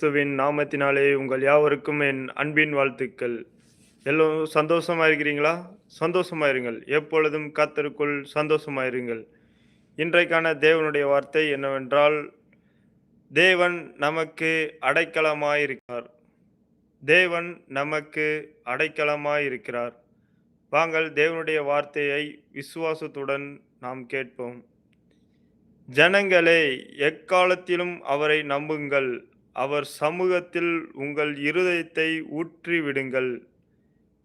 கிறிஸ்துவின் நாமத்தினாலே உங்கள் யாவருக்கும் என் அன்பின் வாழ்த்துக்கள். எல்லோரும் சந்தோஷமா இருக்கிறீங்களா சந்தோஷமா இருங்கள் எப்பொழுதும் கத்தருக்குள் சந்தோஷமா இருங்கள் இன்றைக்கான தேவனுடைய வார்த்தை என்னவென்றால் தேவன் நமக்கு அடைக்கலமாயிருக்கிறார். தேவன் நமக்கு அடைக்கலமாயிருக்கிறார். வாங்கள் தேவனுடைய வார்த்தையை விசுவாசத்துடன் நாம் கேட்போம். ஜனங்களே எக்காலத்திலும் அவரை நம்புங்கள். அவர் சமூகத்தில் உங்கள் இருதயத்தை ஊற்றி விடுங்கள்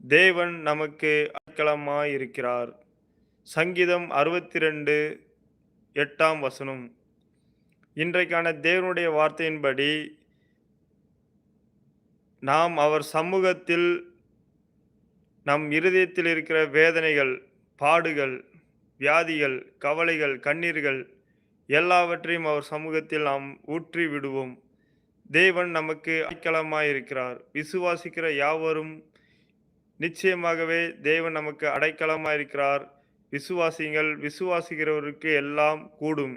தேவன் நமக்கு அடைக்கலமாயிருக்கிறார். சங்கீதம் அறுபத்தி ரெண்டு எட்டாம் வசனம். இன்றைக்கான தேவனுடைய வார்த்தையின்படி நாம் அவர் சமூகத்தில் நம் இருதயத்தில் இருக்கிற வேதனைகள் பாடுகள் வியாதிகள் கவலைகள் கண்ணீர்கள் எல்லாவற்றையும் அவர் சமூகத்தில் நாம் ஊற்றி விடுவோம் தேவன் நமக்கு அடைக்கலமாயிருக்கிறார். விசுவாசிக்கிற யாவரும் நிச்சயமாகவே தேவன் நமக்கு அடைக்கலமாயிருக்கிறார். விசுவாசிங்கள் விசுவாசிக்கிறவருக்கு எல்லாம் கூடும்.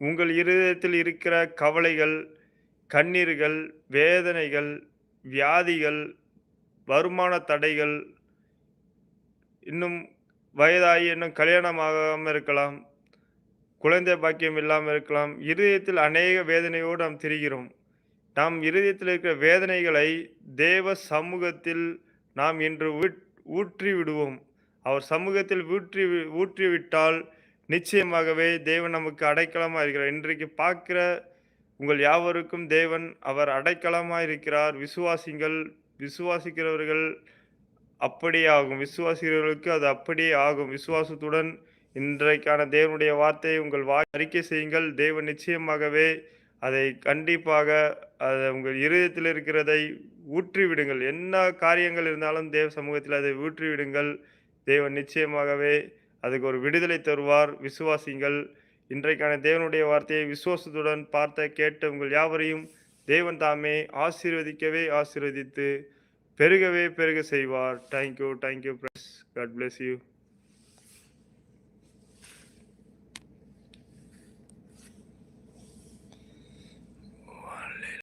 உங்கள் இருதயத்தில் இருக்கிற கவலைகள் கண்ணீர்கள் வேதனைகள் வியாதிகள் வருமான தடைகள் இன்னும் வயதாகி இன்னும் கல்யாணமாகாமல் இருக்கலாம். குழந்தை பாக்கியம் இல்லாமல் இருக்கலாம். இருதயத்தில் அநேக வேதனையோடு நாம் திரிகிறோம். நாம் இருதயத்தில் இருக்கிற வேதனைகளை தேவ சமூகத்தில் நாம் இன்று ஊட்- ஊற்றி விடுவோம் அவர் சமூகத்தில் ஊற்றி வி- ஊற்றிவிட்டால் நிச்சயமாகவே தேவன் நமக்கு அடைக்கலமாக இருக்கிறார். இன்றைக்கு பார்க்கிற உங்கள் யாவருக்கும் தேவன் அவர் அடைக்கலமாக இருக்கிறார். விசுவாசிங்கள் விசுவாசிக்கிறவர்கள் அப்படியே ஆகும். விசுவாசிக்கிறவர்களுக்கு அது அப்படியே ஆகும். விசுவாசத்துடன் இன்றைக்கான தேவனுடைய வார்த்தையை உங்கள் வாய் அறிக்கை செய்யுங்கள். தேவன் நிச்சயமாகவே அதை கண்டிப்பாக அதை உங்கள் இருதயத்தில் இருக்கிறதை ஊற்றிவிடுங்கள். என்ன காரியங்கள் இருந்தாலும் தேவ சமூகத்தில் அதை ஊற்றிவிடுங்கள். தேவன் நிச்சயமாகவே அதுக்கு ஒரு விடுதலை தருவார். விசுவாசிங்கள் இன்றைக்கான தேவனுடைய வார்த்தையை விசுவாசத்துடன் பார்த்த கேட்ட உங்கள் யாவரையும் தேவன் தாமே ஆசீர்வதிக்கவே ஆசீர்வதித்து பெருகவே பெருக செய்வார். Thank you thank you God bless you